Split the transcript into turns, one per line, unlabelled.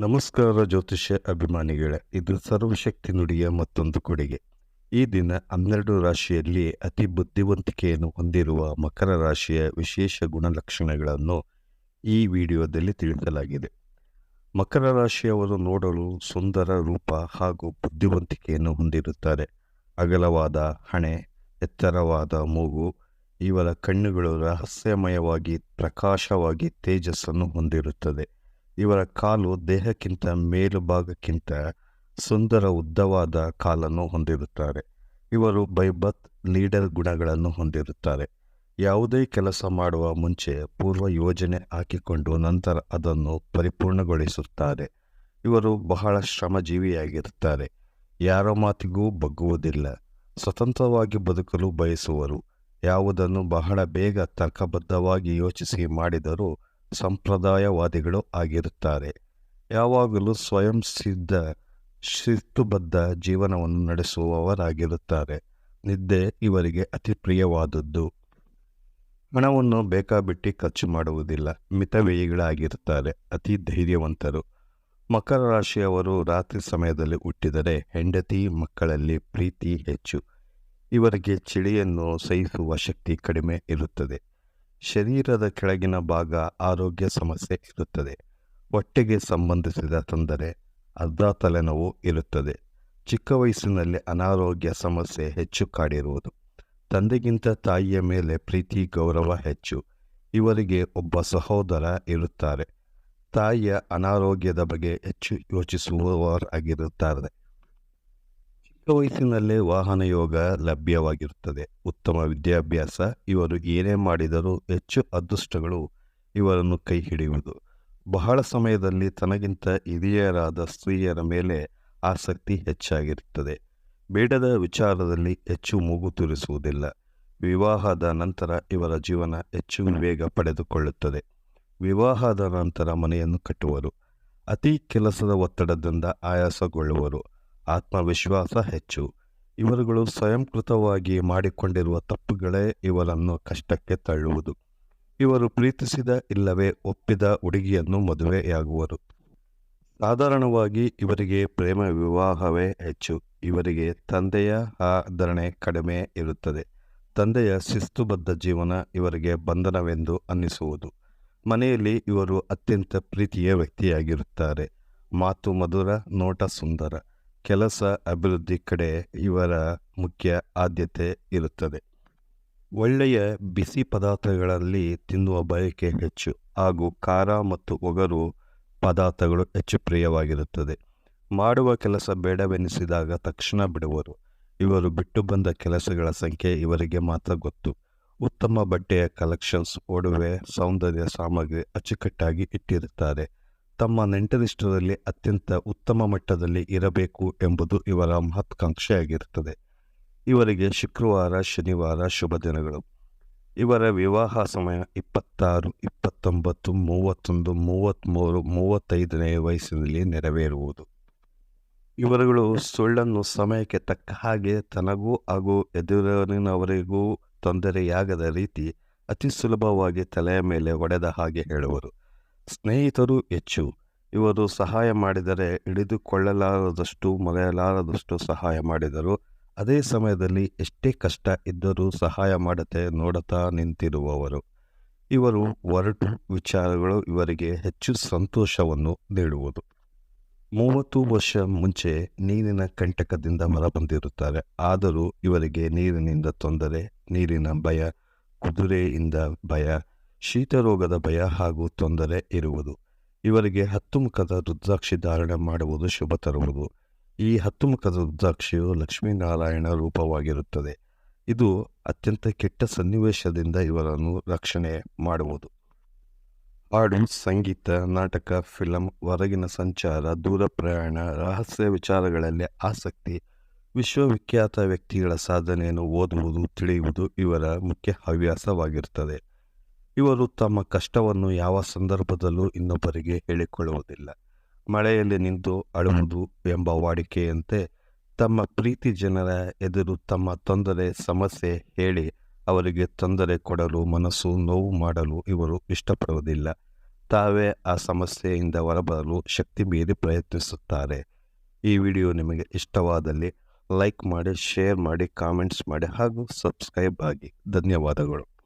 ನಮಸ್ಕಾರ ಜ್ಯೋತಿಷ್ಯ ಅಭಿಮಾನಿಗಳೇ, ಇದು ಸರ್ವಶಕ್ತಿ ನುಡಿಯ ಮತ್ತೊಂದು ಕೊಡುಗೆ. ಈ ದಿನ ಹನ್ನೆರಡು ರಾಶಿಯಲ್ಲಿ ಅತಿ ಬುದ್ಧಿವಂತಿಕೆಯನ್ನು ಹೊಂದಿರುವ ಮಕರ ರಾಶಿಯ ವಿಶೇಷ ಗುಣಲಕ್ಷಣಗಳನ್ನು ಈ ವಿಡಿಯೋದಲ್ಲಿ ತಿಳಿಸಲಾಗಿದೆ. ಮಕರ ರಾಶಿಯವರು ನೋಡಲು ಸುಂದರ ರೂಪ ಹಾಗೂ ಬುದ್ಧಿವಂತಿಕೆಯನ್ನು ಹೊಂದಿರುತ್ತಾರೆ. ಅಗಲವಾದ ಹಣೆ, ಎತ್ತರವಾದ ಮೂಗು, ಇವರ ಕಣ್ಣುಗಳು ರಹಸ್ಯಮಯವಾಗಿ, ಪ್ರಕಾಶವಾಗಿ ತೇಜಸ್ಸನ್ನು ಹೊಂದಿರುತ್ತದೆ. ಇವರ ಕಾಲು ದೇಹಕ್ಕಿಂತ ಮೇಲುಭಾಗಕ್ಕಿಂತ ಸುಂದರ ಉದ್ದವಾದ ಕಾಲನ್ನು ಹೊಂದಿರುತ್ತಾರೆ. ಇವರು ಬೈಬತ್ ಲೀಡರ್ ಗುಣಗಳನ್ನು ಹೊಂದಿರುತ್ತಾರೆ. ಯಾವುದೇ ಕೆಲಸ ಮಾಡುವ ಮುಂಚೆ ಪೂರ್ವ ಯೋಜನೆ ಹಾಕಿಕೊಂಡು ನಂತರ ಅದನ್ನು ಪರಿಪೂರ್ಣಗೊಳಿಸುತ್ತಾರೆ. ಇವರು ಬಹಳ ಶ್ರಮಜೀವಿಯಾಗಿರುತ್ತಾರೆ. ಯಾರ ಮಾತಿಗೂ ಬಗ್ಗುವುದಿಲ್ಲ. ಸ್ವತಂತ್ರವಾಗಿ ಬದುಕಲು ಬಯಸುವರು. ಯಾವುದನ್ನು ಬಹಳ ಬೇಗ ತರ್ಕಬದ್ಧವಾಗಿ ಯೋಚಿಸಿ ಮಾಡಿದರೂ ಸಂಪ್ರದಾಯವಾದಿಗಳು ಆಗಿರುತ್ತಾರೆ. ಯಾವಾಗಲೂ ಸ್ವಯಂ ಸಿದ್ಧ, ಶಿಸ್ತುಬದ್ಧ ಜೀವನವನ್ನು ನಡೆಸುವವರಾಗಿರುತ್ತಾರೆ. ನಿದ್ದೆ ಇವರಿಗೆ ಅತಿ ಪ್ರಿಯವಾದದ್ದು. ಹಣವನ್ನು ಬೇಕಾಬಿಟ್ಟಿ ಖರ್ಚು ಮಾಡುವುದಿಲ್ಲ. ಮಿತವ್ಯಯಿಗಳಾಗಿರುತ್ತಾರೆ. ಅತಿ ಧೈರ್ಯವಂತರು. ಮಕರ ರಾಶಿಯವರು ರಾತ್ರಿ ಸಮಯದಲ್ಲಿ ಹುಟ್ಟಿದರೆ ಹೆಂಡತಿ ಮಕ್ಕಳಲ್ಲಿ ಪ್ರೀತಿ ಹೆಚ್ಚು. ಇವರಿಗೆ ಚಳಿಯನ್ನು ಸಹಿಸುವ ಶಕ್ತಿ ಕಡಿಮೆ ಇರುತ್ತದೆ. ಶರೀರದ ಕೆಳಗಿನ ಭಾಗ ಆರೋಗ್ಯ ಸಮಸ್ಯೆ ಇರುತ್ತದೆ. ಹೊಟ್ಟೆಗೆ ಸಂಬಂಧಿಸಿದ ತೊಂದರೆ ಅರ್ಧ ತಲೆನೋವು ಇರುತ್ತದೆ. ಚಿಕ್ಕ ವಯಸ್ಸಿನಲ್ಲಿ ಅನಾರೋಗ್ಯ ಸಮಸ್ಯೆ ಹೆಚ್ಚು ಕಾಡಿರುವುದು. ತಂದೆಗಿಂತ ತಾಯಿಯ ಮೇಲೆ ಪ್ರೀತಿ, ಗೌರವ ಹೆಚ್ಚು. ಇವರಿಗೆ ಒಬ್ಬ ಸಹೋದರ ಇರುತ್ತಾರೆ. ತಾಯಿಯ ಅನಾರೋಗ್ಯದ ಬಗ್ಗೆ ಹೆಚ್ಚು ಯೋಚಿಸುವವರಾಗಿರುತ್ತಾರೆ. ಚಿಕ್ಕ ವಯಸ್ಸಿನಲ್ಲೇ ವಾಹನ ಯೋಗ ಲಭ್ಯವಾಗಿರುತ್ತದೆ. ಉತ್ತಮ ವಿದ್ಯಾಭ್ಯಾಸ, ಇವರು ಏನೇ ಮಾಡಿದರೂ ಹೆಚ್ಚು ಅದೃಷ್ಟಗಳು ಇವರನ್ನು ಕೈ ಹಿಡಿಯುವುದು. ಬಹಳ ಸಮಯದಲ್ಲಿ ತನಗಿಂತ ಹಿರಿಯರಾದ ಸ್ತ್ರೀಯರ ಮೇಲೆ ಆಸಕ್ತಿ ಹೆಚ್ಚಾಗಿರುತ್ತದೆ. ಬೇಡದ ವಿಚಾರದಲ್ಲಿ ಹೆಚ್ಚು ಮೂಗು ತುರಿಸುವುದಿಲ್ಲ. ವಿವಾಹದ ನಂತರ ಇವರ ಜೀವನ ಹೆಚ್ಚು ವೇಗ ಪಡೆದುಕೊಳ್ಳುತ್ತದೆ. ವಿವಾಹದ ನಂತರ ಮನೆಯನ್ನು ಕಟ್ಟುವರು. ಅತಿ ಕೆಲಸದ ಒತ್ತಡದಿಂದ ಆಯಾಸಗೊಳ್ಳುವರು. ಆತ್ಮವಿಶ್ವಾಸ ಹೆಚ್ಚು. ಇವರುಗಳು ಸ್ವಯಂಕೃತವಾಗಿ ಮಾಡಿಕೊಂಡಿರುವ ತಪ್ಪುಗಳೇ ಇವರನ್ನು ಕಷ್ಟಕ್ಕೆ ತಳ್ಳುವುದು. ಇವರು ಪ್ರೀತಿಸಿದ ಇಲ್ಲವೇ ಒಪ್ಪಿದ ಹುಡುಗಿಯನ್ನು ಮದುವೆಯಾಗುವರು. ಸಾಧಾರಣವಾಗಿ ಇವರಿಗೆ ಪ್ರೇಮ ವಿವಾಹವೇ ಹೆಚ್ಚು. ಇವರಿಗೆ ತಂದೆಯ ಆಧರಣೆ ಕಡಿಮೆ ಇರುತ್ತದೆ. ತಂದೆಯ ಶಿಸ್ತುಬದ್ಧ ಜೀವನ ಇವರಿಗೆ ಬಂಧನವೆಂದು ಅನ್ನಿಸುವುದು. ಮನೆಯಲ್ಲಿ ಇವರು ಅತ್ಯಂತ ಪ್ರೀತಿಯ ವ್ಯಕ್ತಿಯಾಗಿರುತ್ತಾರೆ. ಮಾತು ಮಧುರ, ನೋಟ ಸುಂದರ. ಕೆಲಸ ಅಭಿವೃದ್ಧಿ ಕಡೆ ಇವರ ಮುಖ್ಯ ಆದ್ಯತೆ ಇರುತ್ತದೆ. ಒಳ್ಳೆಯ ಬಿಸಿ ಪದಾರ್ಥಗಳಲ್ಲಿ ತಿನ್ನುವ ಬಯಕೆ ಹೆಚ್ಚು ಹಾಗೂ ಖಾರ ಮತ್ತು ಒಗರು ಪದಾರ್ಥಗಳು ಹೆಚ್ಚು ಪ್ರಿಯವಾಗಿರುತ್ತದೆ. ಮಾಡುವ ಕೆಲಸ ಬೇಡವೆನಿಸಿದಾಗ ತಕ್ಷಣ ಬಿಡುವರು. ಇವರು ಬಿಟ್ಟು ಬಂದ ಕೆಲಸಗಳ ಸಂಖ್ಯೆ ಇವರಿಗೆ ಮಾತ್ರ ಗೊತ್ತು. ಉತ್ತಮ ಬಟ್ಟೆಯ ಕಲೆಕ್ಷನ್ಸ್ ಒಡವೆ ಸೌಂದರ್ಯ ಸಾಮಗ್ರಿ ಅಚ್ಚುಕಟ್ಟಾಗಿ ಇಟ್ಟಿರುತ್ತಾರೆ. ತಮ್ಮ ನೆಂಟರಿಷ್ಟರಲ್ಲಿ ಅತ್ಯಂತ ಉತ್ತಮ ಮಟ್ಟದಲ್ಲಿ ಇರಬೇಕು ಎಂಬುದು ಇವರ ಮಹತ್ವಾಕಾಂಕ್ಷೆಯಾಗಿರುತ್ತದೆ ಇವರಿಗೆ ಶುಕ್ರವಾರ, ಶನಿವಾರ ಶುಭ ದಿನಗಳು. ಇವರ ವಿವಾಹ ಸಮಯ ಇಪ್ಪತ್ತಾರು, ಇಪ್ಪತ್ತೊಂಬತ್ತು, ಮೂವತ್ತೊಂದು ಮೂವತ್ತ್ಮೂರು ಮೂವತ್ತೈದನೇ ವಯಸ್ಸಿನಲ್ಲಿ ನೆರವೇರುವುದು. ಇವರುಗಳು ಸುಳ್ಳನ್ನು ಸಮಯಕ್ಕೆ ತಕ್ಕ ಹಾಗೆ ತನಗೂ ಹಾಗೂ ಎದುರಿನವರಿಗೂ ತೊಂದರೆಯಾಗದ ರೀತಿ ಅತಿ ಸುಲಭವಾಗಿ ತಲೆಯ ಮೇಲೆ ಒಡೆದ ಹಾಗೆ ಹೇಳುವರು. ಸ್ನೇಹಿತರು ಹೆಚ್ಚು. ಇವರು ಸಹಾಯ ಮಾಡಿದರೆ ಹಿಡಿದುಕೊಳ್ಳಲಾರದಷ್ಟು, ಮರೆಯಲಾರದಷ್ಟು ಸಹಾಯ ಮಾಡಿದರು. ಅದೇ ಸಮಯದಲ್ಲಿ ಎಷ್ಟೇ ಕಷ್ಟ ಇದ್ದರೂ ಸಹಾಯ ಮಾಡದೆ ನೋಡುತ್ತಾ ನಿಂತಿರುವವರು. ಇವರು ಒರಟು ವಿಚಾರಗಳು ಇವರಿಗೆ ಹೆಚ್ಚು ಸಂತೋಷವನ್ನು ನೀಡುವುದು. ಮೂವತ್ತು ವರ್ಷ ಮುಂಚೆ ನೀರಿನ ಕಂಟಕದಿಂದ ಹೊರಬಂದಿರುತ್ತಾರೆ. ಆದರೂ ಇವರಿಗೆ ನೀರಿನಿಂದ ತೊಂದರೆ, ನೀರಿನ ಭಯ, ಕುದುರೆಯಿಂದ ಭಯ ಶೀತರೋಗದ ಭಯ ಹಾಗೂ ತೊಂದರೆ ಇರುವುದು. ಇವರಿಗೆ ಹತ್ತು ಮುಖದ ರುದ್ರಾಕ್ಷಿ ಧಾರಣೆ ಮಾಡುವುದು ಶುಭ ತರುವುದು. ಈ ಹತ್ತು ಮುಖದ ರುದ್ರಾಕ್ಷಿಯು ಲಕ್ಷ್ಮೀನಾರಾಯಣ ರೂಪವಾಗಿರುತ್ತದೆ. ಇದು ಅತ್ಯಂತ ಕೆಟ್ಟ ಸನ್ನಿವೇಶದಿಂದ ಇವರನ್ನು ರಕ್ಷಣೆ ಮಾಡುವುದು. ಹಾಡು ಸಂಗೀತ, ನಾಟಕ, ಫಿಲಂ, ಹೊರಗಿನ ಸಂಚಾರ, ದೂರ ಪ್ರಯಾಣ, ರಹಸ್ಯ ವಿಚಾರಗಳಲ್ಲಿ ಆಸಕ್ತಿ, ವಿಶ್ವವಿಖ್ಯಾತ ವ್ಯಕ್ತಿಗಳ ಸಾಧನೆಯನ್ನು ಓದುವುದು, ತಿಳಿಯುವುದು ಇವರ ಮುಖ್ಯ ಹವ್ಯಾಸವಾಗಿರುತ್ತದೆ ಇವರು ತಮ್ಮ ಕಷ್ಟವನ್ನು ಯಾವ ಸಂದರ್ಭದಲ್ಲೂ ಇನ್ನೊಬ್ಬರಿಗೆ ಹೇಳಿಕೊಳ್ಳುವುದಿಲ್ಲ. ಮಳೆಯಲ್ಲಿ ನಿಂತು ಅಳುವುದು ಎಂಬ ವಾಡಿಕೆಯಂತೆ ತಮ್ಮ ಪ್ರೀತಿ ಜನರ ಎದುರು ತಮ್ಮ ತೊಂದರೆ, ಸಮಸ್ಯೆ ಹೇಳಿ ಅವರಿಗೆ ತೊಂದರೆ ಕೊಡಲು ಮನಸ್ಸು ನೋವು ಮಾಡಲು ಇವರು ಇಷ್ಟಪಡುವುದಿಲ್ಲ. ತಾವೇ ಆ ಸಮಸ್ಯೆಯಿಂದ ಹೊರಬರಲು ಶಕ್ತಿ ಮೀರಿ ಪ್ರಯತ್ನಿಸುತ್ತಾರೆ. ಈ ವಿಡಿಯೋ ನಿಮಗೆ ಇಷ್ಟವಾದಲ್ಲಿ ಲೈಕ್ ಮಾಡಿ, ಶೇರ್ ಮಾಡಿ, ಕಾಮೆಂಟ್ಸ್ ಮಾಡಿ ಹಾಗೂ ಸಬ್ಸ್ಕ್ರೈಬ್ ಆಗಿ. ಧನ್ಯವಾದಗಳು.